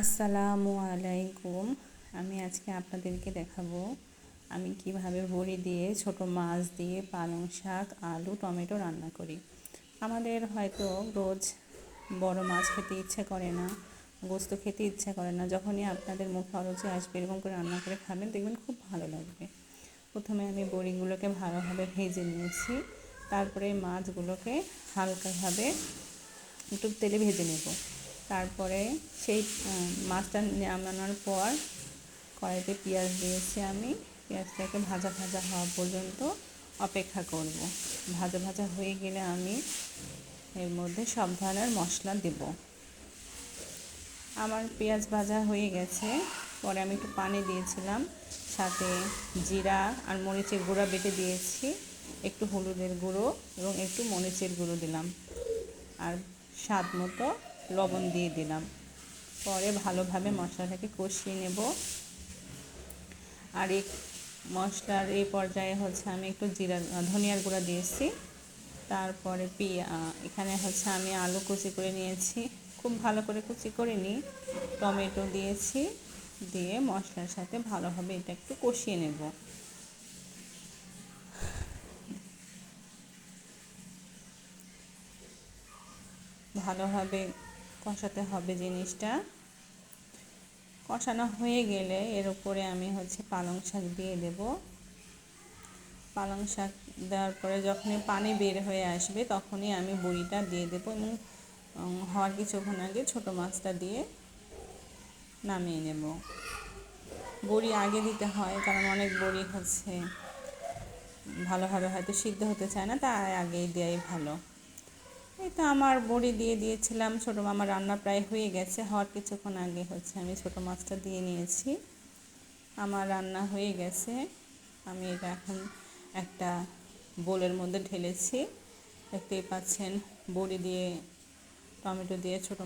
আসসালামু আলাইকুম। আমি আজকে আপনাদেরকে দেখাবো, আমি কীভাবে বড়ি দিয়ে ছোট মাছ দিয়ে পালং শাক, আলু, টমেটো রান্না করি। আমাদের হয়তো রোজ বড় মাছ খেতে ইচ্ছা করে না, গোস্ত খেতে ইচ্ছা করে না। যখনই আপনাদের মুখে অরুচি আসবে, এরকম করে রান্না করে খাবেন, দেখবেন খুব ভালো লাগবে। প্রথমে আমি বড়িগুলোকে ভালোভাবে ভেজে নিয়েছি। তারপরে মাছগুলোকে হালকাভাবে একটু তেলে ভেজে নেব। তারপরে সেই মাছটা নামানোর পর কড়াইতে পেঁয়াজ দিয়েছি আমি। পেঁয়াজটাকে ভাজা ভাজা হওয়া পর্যন্ত অপেক্ষা করব। ভাজা ভাজা হয়ে গেলে আমি এর মধ্যে সব ধরনের মশলা দেব। আমার পেঁয়াজ ভাজা হয়ে গেছে। পরে আমি একটু পানি দিয়েছিলাম, সাথে জিরা আর মরিচের গুঁড়া বেটে দিয়েছি, একটু হলুদের গুঁড়ো এবং একটু মরিচের গুঁড়ো দিলাম। আর স্বাদ মতো লবণ দিয়ে দিলাম। পরে ভালোভাবে মশলাটাকে কষিয়ে নেব। আর এই মশলার এই পর্যায়ে হচ্ছে আমি একটু জিরা, ধনিয়ার গুঁড়া দিয়েছি। তারপরে পিয়া, এখানে হচ্ছে আমি আলু কুচি করে নিয়েছি। খুব ভালো করে কুচি করে নিই টমেটো দিয়েছি। দিয়ে মশলার সাথে ভালোভাবে এটা একটু কষিয়ে নেব। ভালোভাবে কষাতে হবে জিনিসটা। কষানো হয়ে গেলে এর উপরে আমি হচ্ছে পালং শাক দিয়ে দেব। পালং শাক দেওয়ার পরে যখনই পানি বের হয়ে আসবে তখনই আমি বড়িটা দিয়ে দেবো এবং হওয়ার কিছুক্ষণ আগে ছোটো মাছটা দিয়ে নামিয়ে নেব। বড়ি আগে দিতে হয় কারণ অনেক বড়ি হচ্ছে, ভালোভাবে হয়তো সিদ্ধ হতে চায় না, তাই আগেই দেওয়াই ভালো। এই তো আমার বড়ি দিয়ে দিয়েছিলাম, ছোটো আমার রান্না প্রায় হয়ে গেছে, হওয়ার কিছুক্ষণ আগে হচ্ছে আমি ছোটো মাছটা দিয়ে নিয়েছি। আমার রান্না হয়ে গেছে, আমি এটা এখন একটা বোলের মধ্যে ঢেলেছি। দেখতেই পাচ্ছেন, বড়ি দিয়ে, টমেটো দিয়ে ছোটো